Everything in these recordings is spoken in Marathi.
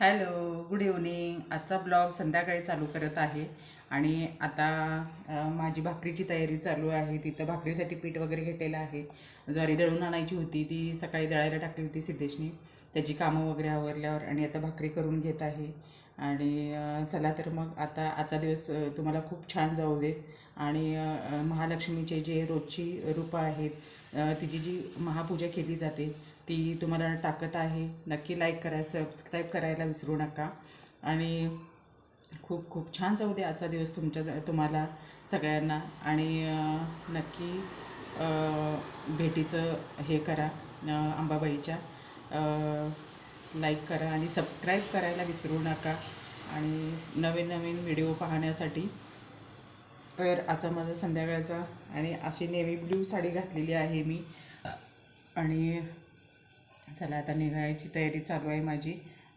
Hello good evening. आजचा ब्लॉग संध्याकाळी चालू करत आहे आणि आता माझी भाकरीची तयारी चालू आहे. तिथं भाकरीसाठी पीठ वगैरे घेतलेलं आहे. ज्वारी दळून आणायची होती ती सकाळी दळायला टाकली होती सिद्धेशनी. त्याची कामं वगैरे आवरल्यावर आणि आता भाकरी करून घेत आहे. आणि चला तर मग आता आजचा दिवस तुम्हाला खूप छान जाऊ देत. आणि महालक्ष्मीचे जे रोजची रूपं आहेत तिची जी महापूजा केली जाते ती तुम्हाला टाकत आहे. नक्की लाईक करा सबस्क्राईब करायला विसरू नका. आणि खूप खूप छान जाऊ दे आजचा दिवस तुमच्या तुम्हाला सगळ्यांना. आणि नक्की भेटीचं हे करा अंबाबाईच्या. लाईक करा आणि सबस्क्राईब करायला विसरू नका. आणि नवीन नवीन व्हिडिओ पाहण्यासाठी तर आजचा माझा संध्याकाळचा. आणि अशी नेव्ही ब्ल्यू साडी घातलेली आहे मी. आणि चला आता निघायची तयारी चालू आहे माझी.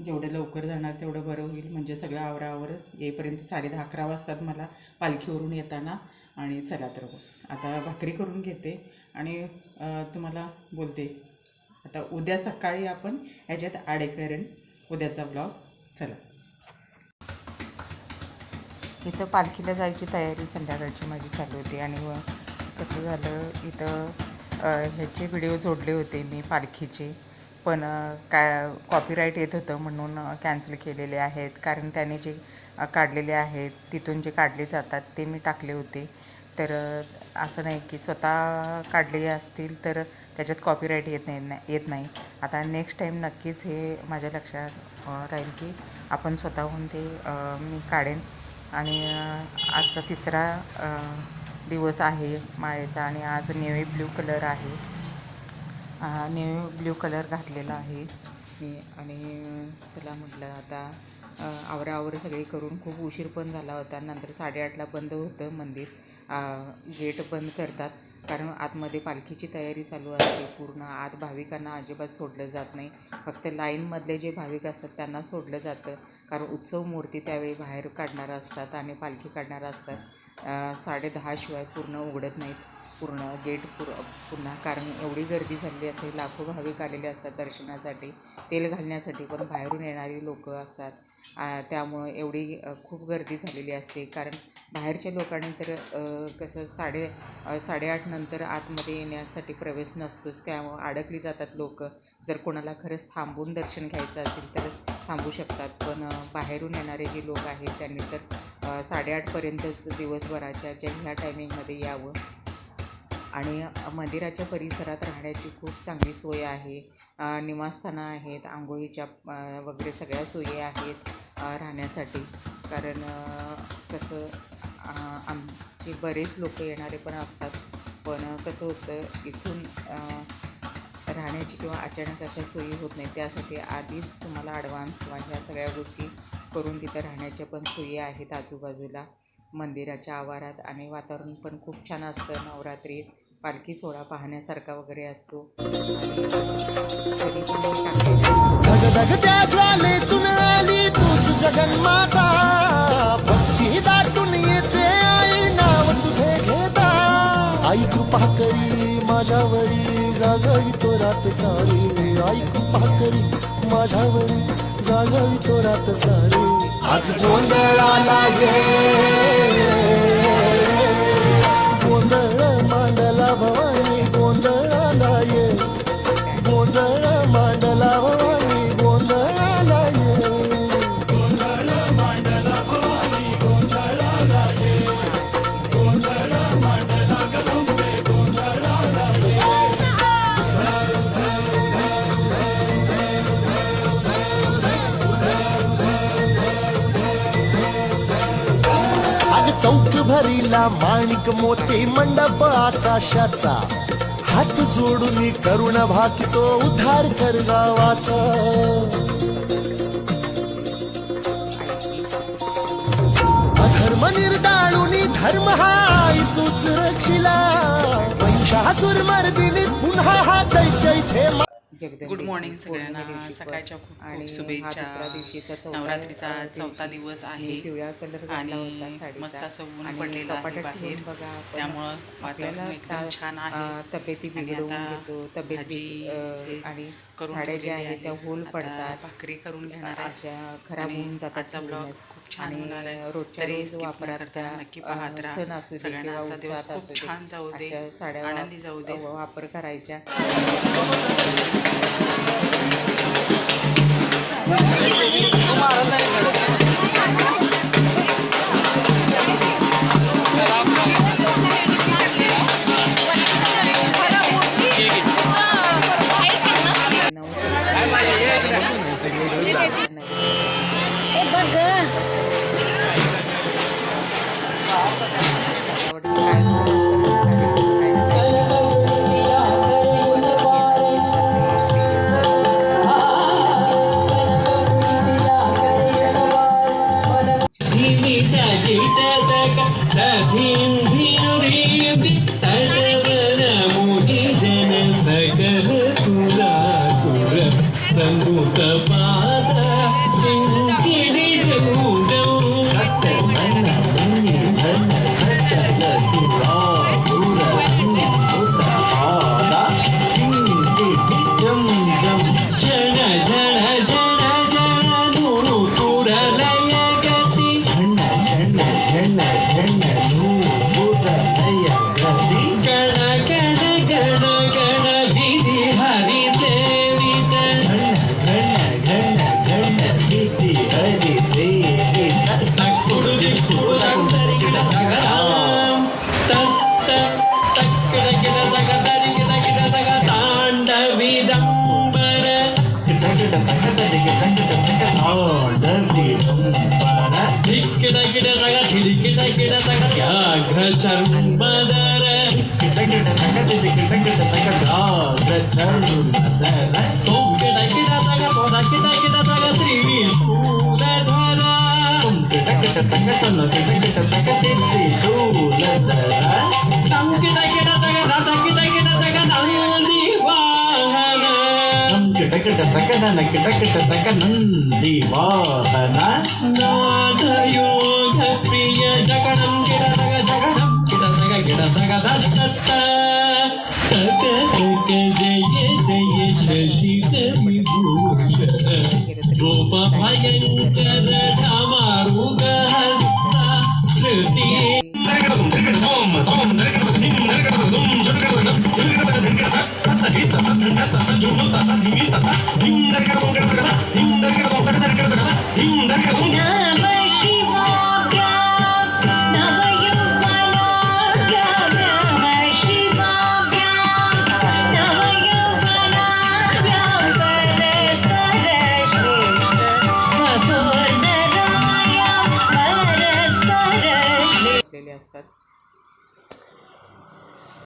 जेवढं लवकर जाणार तेवढं बरं होईल. म्हणजे सगळं आवरावर येईपर्यंत साडे दहा अकरा वाजतात मला पालखीवरून येताना. आणि चला तर आता भाकरी करून घेते. आणि तुम्हाला बोलते. आता उद्या सकाळी आपण ह्याच्यात आडे करेन उद्याचा ब्लॉग चला. इथं पालखीला जायची तयारी संध्याकाळची माझी चालू होती. आणि व कसं झालं इथं ह्याचे व्हिडिओ जोडले होते मी पालखीचे. पण काय कॉपीराईट येत होतं म्हणून कॅन्सल केलेले आहेत. कारण त्याने जे काढलेले आहेत तिथून जे काढले जातात ते मी टाकले होते. तर असं नाही की स्वतः काढले असतील तर त्याच्यात कॉपीराईट येत नाही ना- येत नाही. आता नेक्स्ट टाईम नक्कीच हे माझ्या लक्षात राहील की आपण स्वतःहून ते मी काढेन. आणि आजचा तिसरा दिवस आहे माळेचा आणि आज नेव्ही ब्ल्यू कलर आहे. नेव्ही ब्ल्यू कलर घातलेला आहे. मी आणि चला म्हटलं आता आवराआवर सगळी करून खूप उशीर पण झाला होता. नंतर साडेआठला बंद होतं मंदिर. गेट बंद करतात. कारण आतमध्ये पालखीची तयारी चालू असते पूर्ण. आत भाविकांना अजिबात सोडलं जात नाही. फक्त लाईनमधले जे भाविक असतात त्यांना सोडलं जातं. कारण उत्सव मूर्ती त्यावेळी बाहेर काढणार असतात आणि पालखी काढणार असतात. साडे दहाशिवाय पूर्ण उघडत नाहीत. पूर्ण गेट पुर पुन्हा कारण एवढी गर्दी झालेली असते लाखो भाविक आलेले असतात दर्शनासाठी तेल घालण्यासाठी पण बाहेरून येणारी लोकं असतात. त्यामुळं एवढी खूप गर्दी झालेली असते. कारण बाहेरच्या लोकांनी तर कसं साडे साडेआठ नंतर आतमध्ये येण्यासाठी प्रवेश नसतोच. त्यामुळं अडकली जातात लोक. जर कोणाला खरंच थांबून दर्शन घ्यायचं असेल तर थांबू शकतात. पण बाहेरून येणारे जे लोक आहेत त्यांनी तर साडेआठपर्यंतच दिवसभराच्या ज्या ह्या टायमिंगमध्ये यावं. आणि मंदिराच्या परिसरात राहण्याची खूप चांगली सोय आहे. निवासस्थानं आहेत आंघोळीच्या वगैरे सगळ्या सोयी आहेत राहण्यासाठी. कारण कसं आमचे बरेच लोक येणारे पण असतात. पण कसं होतं इथून राहण्याची किंवा अचानक अशा सोयी होत नाही त्यासाठी आधीच तुम्हाला ॲडव्हान्स किंवा ह्या सगळ्या गोष्टी करून तिथं राहण्याच्या पण सोयी आहेत आजूबाजूला. मंदिराच्या आवारात आणि वातावरण पण खूप छान असतं. नवरात्रीत पालखी सोहळा पाहण्यासारखा वगैरे असतो. आई कृपा करी माझ्यावरी जागावी तो रात सारी आई कृपा करी माझ्यावरी जागावी तो रात सारी आज गोंधळाला ये. बाग चौक भरीला माणिक मोते मंडप आकाशाचा. हात जोडून करुण भाकितो उद्धार कर गावाचा. अधर्म निर्दाळून धर्म हा तूच रक्षिला. महिषासुर मर्दिनी पुन्हा हा दैत्य इथे मा- गुड मॉर्निंग सगळ्यांना. सकाळच्या खूप आणि खूप शुभेच्छा. दुसरा दिवशीचा चौथा नवरात्रीचा चौथा दिवस आहे. आणि. मस्त असं ऊन पडलेलं आहे बाहेर. त्यामुळं वातावरण एकदम छान आहे. तब्येती आणि बिघडवून आता घेतो. तब्येत आणि साड्या आहेत त्या. होल पडतात. भाकरी करून घेणार आहे. अशा खराब होऊन जातात ब्लॉग. खूप छान होणार आणि आहे. रोजच्या तरी रोज वापरात करता त्या नक्की पाहत अ, राहा. सण असू दे सगळ्यांना किंवा उत्सवात असू छान जाऊ दे. अशा साड्या आनंदी जाऊ दे. वापर करायच्या. संगूत Oh. तक तक तक्किड गिड दग दरी गिड गिड दग तांडविदंबर गिड गिड तक दरी गिड गिड तक तांडविदंबर धिक्किड गिड दग धिरि गिड गिड दग व्याघ्र चर्मदर गिड गिड तक दिसि गिड गिड तक व्याघ्र चर्मदर तोम गिड नम गिड गिड तक नन गिड गिड तक नंदी वाहन नाथ योग प्रिय जगणं गिड दग जगणं गिड दग गिड दग दत्त तक तक जय जय शशिधर विभूषण रूप भयंकर ढमारुग हस्ता ಹಿಂದಕ್ಕೆ ಹಿಂದಕ್ಕೆ ಹಿಂದಕ್ಕೆ